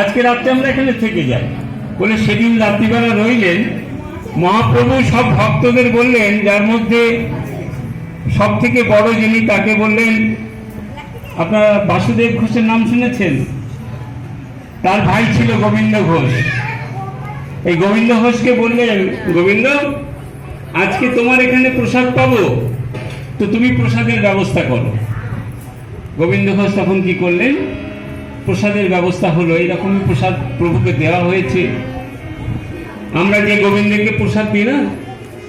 আজকে রাত্রে আমরা এখানে থেকে যাই। বলে সেদিন রাত্রিবেলা রইলেন, মহাপ্রভু সব ভক্তদের বললেন, যার মধ্যে সব থেকে বড় যিনি তাকে বললেন, আপনারা বাসুদেব ঘোষের নাম শুনেছেন? তার ভাই ছিল গোবিন্দ ঘোষ। এই গোবিন্দ ঘোষকে বললেন, গোবিন্দ, আজকে তোমার এখানে প্রসাদ পাবো? তো তুমি প্রসাদের ব্যবস্থা করো। গোবিন্দ ঘোষ তখন কি করলেন প্রসাদের ব্যবস্থা হলো এইরকমই প্রসাদ প্রভুকে দেওয়া হয়েছে। আমরা যে গোবিন্দকে প্রসাদ দিই না,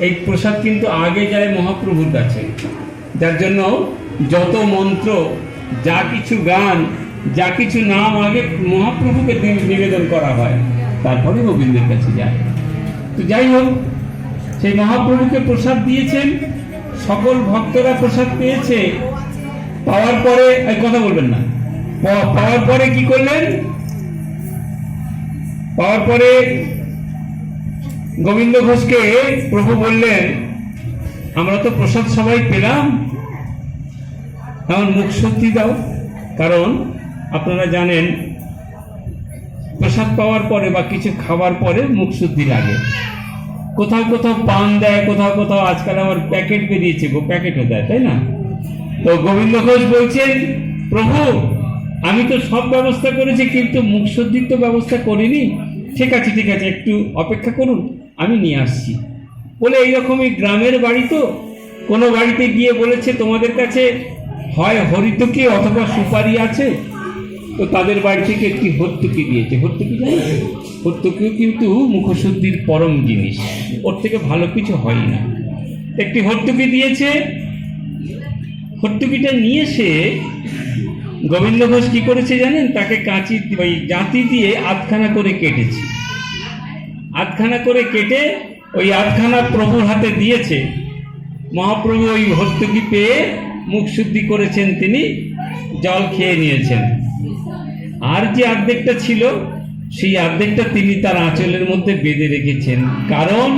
এই প্রসাদ কিন্তু আগে যায় মহাপ্রভুর কাছে। যার জন্য যত মন্ত্র, যা কিছু গান, যা কিছু নাম আগে মহাপ্রভুকে নিবেদন করা হয়, তারপরে গোবিন্দের কাছে যায়। তো যাই হোক, সেই মহাপ্রভুকে প্রসাদ দিয়েছেন, সকল ভক্তরা প্রসাদ পেয়েছে। পাওয়ার পরে কথা বলবেন না। পাওয়ার পরে কি করলেন? পাওয়ার পরে গোবিন্দ ঘোষকে প্রভু বললেন, আমরা তো প্রসাদ সবাই পেলাম। এখন মুখ সত্যি দাও। কারণ আপনারা জানেন, প্রসাদ পাওয়ার পরে বা কিছু খাবার পরে মুখ শুদ্ধি লাগে। কোথাও কোথাও পান দেয়, কোথাও কোথাও আজকাল আমার প্যাকেট বেরিয়েছে গো, প্যাকেটও দেয়, তাই না? তো গোবিন্দ ঘোষ বলছেন, প্রভু আমি তো সব ব্যবস্থা করেছি, কিন্তু মুখ তো ব্যবস্থা করিনি। ঠিক আছে ঠিক আছে, একটু অপেক্ষা করুন, আমি নিয়ে আসছি। বলে এইরকমই গ্রামের বাড়ি তো, কোনো বাড়িতে গিয়ে বলেছে তোমাদের কাছে, হয় হরিতকি অথবা সুপারি আছে? তো তাদের বাড়ি থেকে একটি হর্তুকি দিয়েছে। হর্তুকি জানো? হর্তুকিও কিন্তু মুখশুদ্ধির পরম জিনিস। ওর থেকে ভালো কিছু হয় না। একটি হর্তুকি দিয়েছে। হর্তুকিটা নিয়ে এসে গোবিন্দ ঘোষ কি করেছে জানেন? তাকে কাঁচি ওই জাতি দিয়ে আধখানা করে কেটেছে। আধখানা করে কেটে ওই আধখানা প্রভুর হাতে দিয়েছে। মহাপ্রভু ওই ভর্তুকি পেয়ে মুখ শুদ্ধি করেছেন তিনি, জল খেয়ে নিয়েছেন। আর যে অর্ধেকটা ছিল, সেই অর্ধেকটা তিনি তার আঁচলের মধ্যে বেঁধে রেখেছেন। কারণ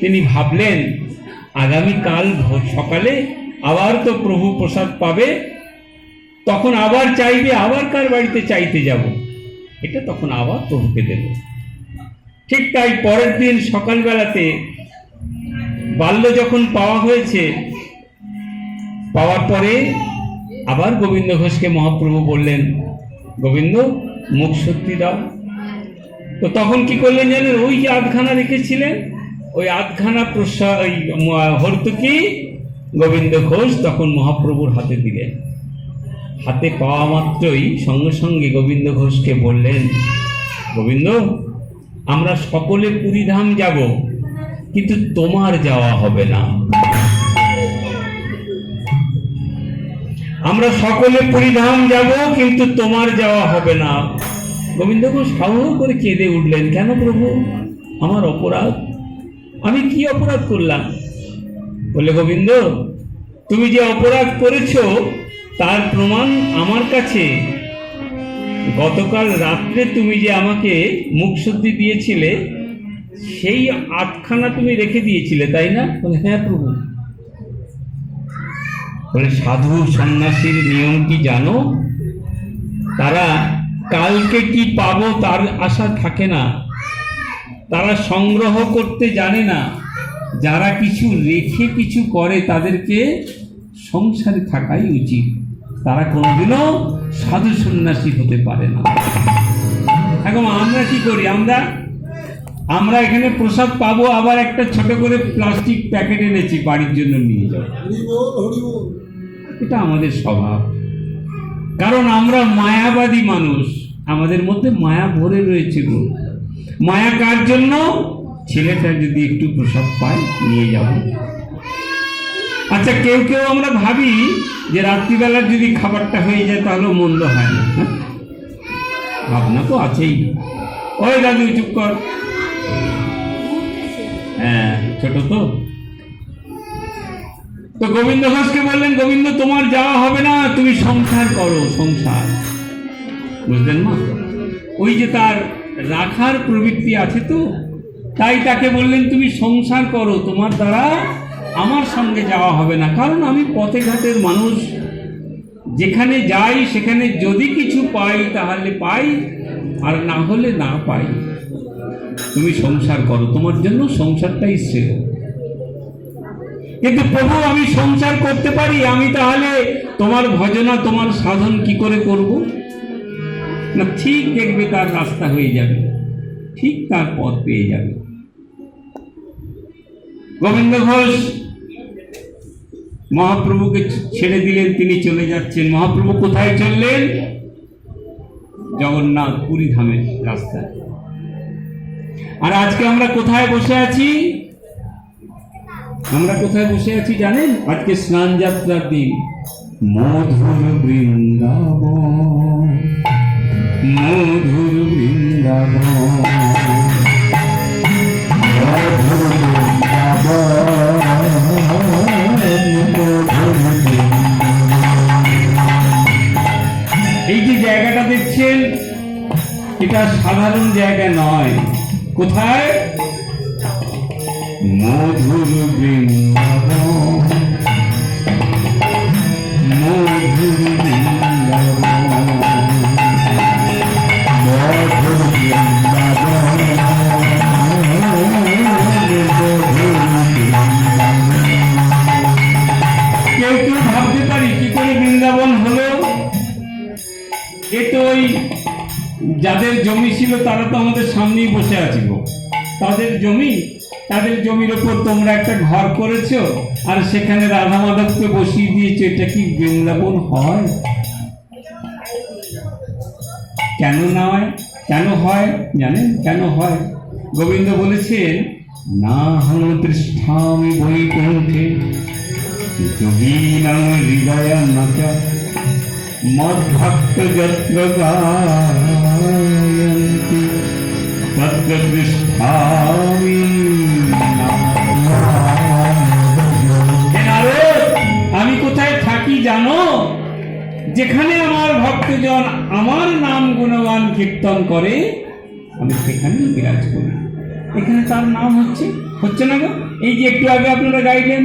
তিনি ভাবলেন, আগামীকাল সকালে আবার তো প্রভু প্রসাদ পাবে তখন আবার চাইবে, আবার কার বাড়িতে চাইতে যাব? এটা তখন আবার প্রভুকে দেব। ঠিক তাই পরের দিন সকালবেলাতে বাল্য যখন পাওয়া হয়েছে, পাওয়ার পরে আবার গোবিন্দ ঘোষকে মহাপ্রভু বললেন, গোবিন্দ, মুখ সত্যি দাও। তো তখন কি করলেন জানেন? ওই যে আধখানা রেখেছিলেন, ওই আধখানা প্রসা ওই হর্তুকি গোবিন্দ ঘোষ তখন মহাপ্রভুর হাতে দিলেন। হাতে পাওয়া মাত্রই সঙ্গে সঙ্গে গোবিন্দ ঘোষকে বললেন, গোবিন্দ, আমরা সকলে পুরীধাম যাব, কিন্তু তোমার যাওয়া হবে না। আমরা সকলে পরিধাম যাব, কিন্তু তোমার যাওয়া হবে না। গোবিন্দ ঘোষ হাউ করে কেঁদে উঠলেন, কেন প্রভু? আমার অপরাধ? আমি কি অপরাধ করলাম? বলে গোবিন্দ, তুমি যে অপরাধ করেছ তার প্রমাণ আমার কাছে। গতকাল রাত্রে তুমি যে আমাকে মুখ শুদ্ধি দিয়েছিলে সেই আটখানা তুমি রেখে দিয়েছিলে তাই না? বলে, হ্যাঁ প্রভু। বলে সাধু সন্ন্যাসীর নিয়ম কি জানো? তারা কালকে কি পাবো তার আশা থাকে না। তারা সংগ্রহ করতে জানে না। যারা কিছু রেখে কিছু করে তাদেরকে সংসারে থাকাই উচিত। তারা কোনোদিনও সাধু সন্ন্যাসী হতে পারে না। এখন আমরা কি করি? আমরা আমরা এখানে প্রসাদ পাবো, আবার একটা ছোট করে প্লাস্টিক প্যাকেট এনেছি বাড়ির জন্য নিয়ে যাব এটা আমাদের স্বভাব। কারণ আমরা মায়াবাদী মানুষ। আমাদের মধ্যে মায়া ভরে রয়েছে গো। মায়া কার জন্য? ছেলেটা যদি একটু প্রসাদ পায়, নিয়ে যাব। আচ্ছা কেউ কেউ আমরা ভাবি যে রাত্রিবেলার যদি খাবারটা হয়ে যায় তাহলে মন্দ হয় না হ্যাঁ? ভাবনা তো আছেই। ওই দাদু, চুপ কর। হ্যাঁ ছোট তো। তো গোবিন্দ ঘোষকে বললেন, গোবিন্দ, তোমার যাওয়া হবে না, তুমি সংসার করো, সংসার। বুঝলেন না ওই যে তার রাখার প্রবৃত্তি আছে তো, তাই তাকে বললেন, তুমি সংসার করো, তোমার দ্বারা আমার সঙ্গে যাওয়া হবে না। কারণ আমি পথে ঘাটের মানুষ। যেখানে যাই, সেখানে যদি কিছু পাই, তাহলে পাই। আর না হলে না পাই। তুমি সংসার করো। তোমার জন্য সংসারটাই শ্রেয়। কিন্তু প্রভু, আমি সংসার করতে পারি? আমি তাহলে তোমার ভজনা, তোমার সাধন কি করে করব? না, ঠিক দেখবে তার রাস্তা হয়ে যাবে। ঠিক তার পথ পেয়ে যাবে। গোবিন্দ ঘোষ, মহাপ্রভুকে ছেড়ে দিলেন, তিনি চলে যাচ্ছেন। মহাপ্রভু কোথায় চললেন? জগন্নাথ পুরী ধামের রাস্তায়। আর আজকে আমরা কোথায় বসে আছি? আমরা কোথায় বসে আছি জানেন? আজকে স্নান যাত্রার দিন। মধুর বৃন্দাবন মধুর বৃন্দাবন। এই যে জায়গাটা দেখছেন এটা সাধারণ জায়গা নয়। কোথায়? মধুর বৃন্দাবন। ভাবতে পারি কি করে বৃন্দাবন হলো? এ ওই যাদের জমি ছিল তারা তো আমাদের সামনেই বসে আছে তাদের জমি, তাদের জমির ওপর তোমরা একটা ঘর করেছ, আর সেখানে রাধা মাধবকে বসিয়ে দিয়েছ, এটা কি বৃন্দাবন হয়? কেন নয় কেন হয়? জানেন? কেন হয়? গোবিন্দ বলেছেন, না হল তৃষ্ঠামি বৈকুণ্ঠে যোগীনাম হৃদয় নাচা। মদ্ভক্ত যত্র গায়ন্তি আমি কোথায় থাকি জানো? যেখানে আমার ভক্তজন আমার নাম গুণগান কীর্তন করে, আমি সেখানেই বিরাজ করি এখানে তার নাম হচ্ছে হচ্ছে না গো? এই যে একটু আগে আপনারা গাইলেন